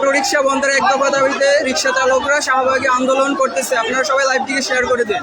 রিক্সা বন্ধের এক দফা দাবিতে রিক্সা চালকরা শাহবাগে আন্দোলন করতেছে। আপনারা সবাই লাইভটিকে শেয়ার করে দিন।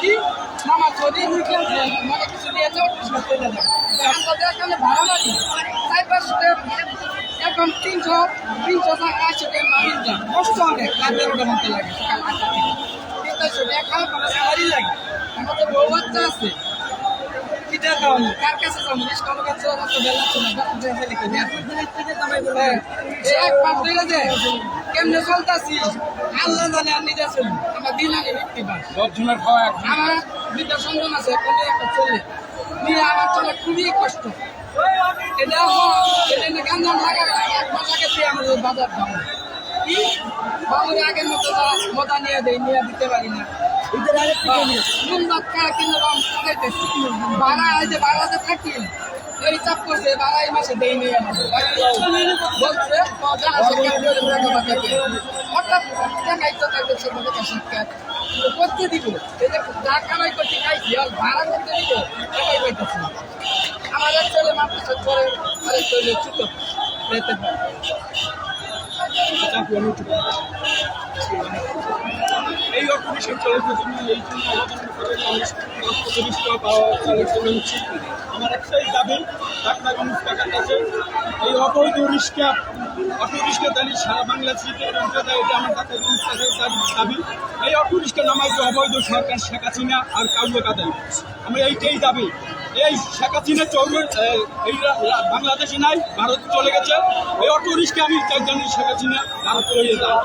কি মামা যদি মানে কিছু দিয়ে যাও চলে যাবে আমাদের এখানে ভাড়া লাগে তাই পাশে এখন তিনশো তিনশো টাকা আশি টাকা মামিন যান কষ্ট অনেক রাত দেড়টা মতো লাগে সকাল আটটা থেকে। তিনশো টাকা কোনো স্যালারি লাগে। বউ বাচ্চা আছে। কিটা খাওয়ানো কার কাছে যাব? বেশ কোনো কাছে বেলা আছে না বাচ্চা ফেলে কিনে এই এক পাঁচ দিলে যে কেমনে চলতাছি? আল্লাহ জানে আর নিজে চলি আমার দিন আগে ব্যক্তি পাস। দশজনের খাওয়া আমার দুইটা সন্তান আছে কোনো একটা ছেলে। নিয়ে আমার চলে খুবই কষ্ট। এটা এটা না গাঞ্জাম লাগা এক মাস আগে থেকে আমাদের বাজার দাম বাবুরে আগের মতো মতা নিয়ে দেয় নিয়ে দিতে পারি না। নুন ভাত খাওয়া কিনে খাইতেছি ভাড়া যে ভাড়াতে থাকি, এই চাপ করছে ভাড়া এই মাসে দেয় নিয়ে বলছে হঠাৎ টাকাই তো থাকবে সরকার টাকা সাক্ষাৎ করতে দিব এই যে যা করতে খাইছি আর ভাড়া করতে দিব? টাকাই পাইতেছি না। আমাদের ছেলে মাত্র করে, আরে ছেলে ছোট। পেতে পারে এই অর্থ চলতে জন্য এই জন্য আমার একটাই দাবি ডাক্তার টাকার কাছে, এই অবৈধ রিক্সা অটো রিক্সা সারা বাংলা দেয় এটা আমার ডাক্তার মানুষ কাছে দাবি। এই অটো রিক্সা অবৈধ সরকার শেখ হাসিনা আর কাউকে আমরা এইটাই দাবি। এই শেখ হাসিনা চৌর এই বাংলাদেশে নাই, ভারত চলে গেছে। এই অটো রিক্সা আমি চাই জানি শেখ হাসিনা ভারত চলে যায়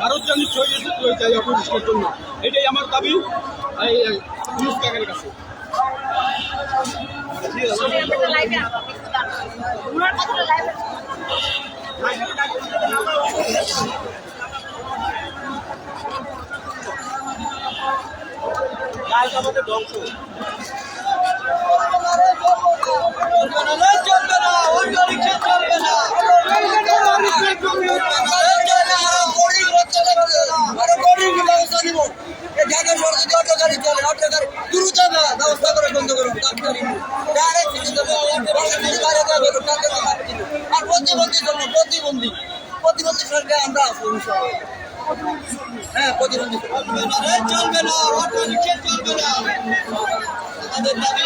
ভারত জানি চলে চলে যায় অটো রিক্সার জন্য। এটাই আমার দাবি। এই কাকের কাছে। ধ্বংস। প্রতিবন্ধী প্রতিবন্ধী সরকার আমরা আছি। হ্যাঁ প্রতিবন্ধী চলবে না চলবে না আমাদের দাবি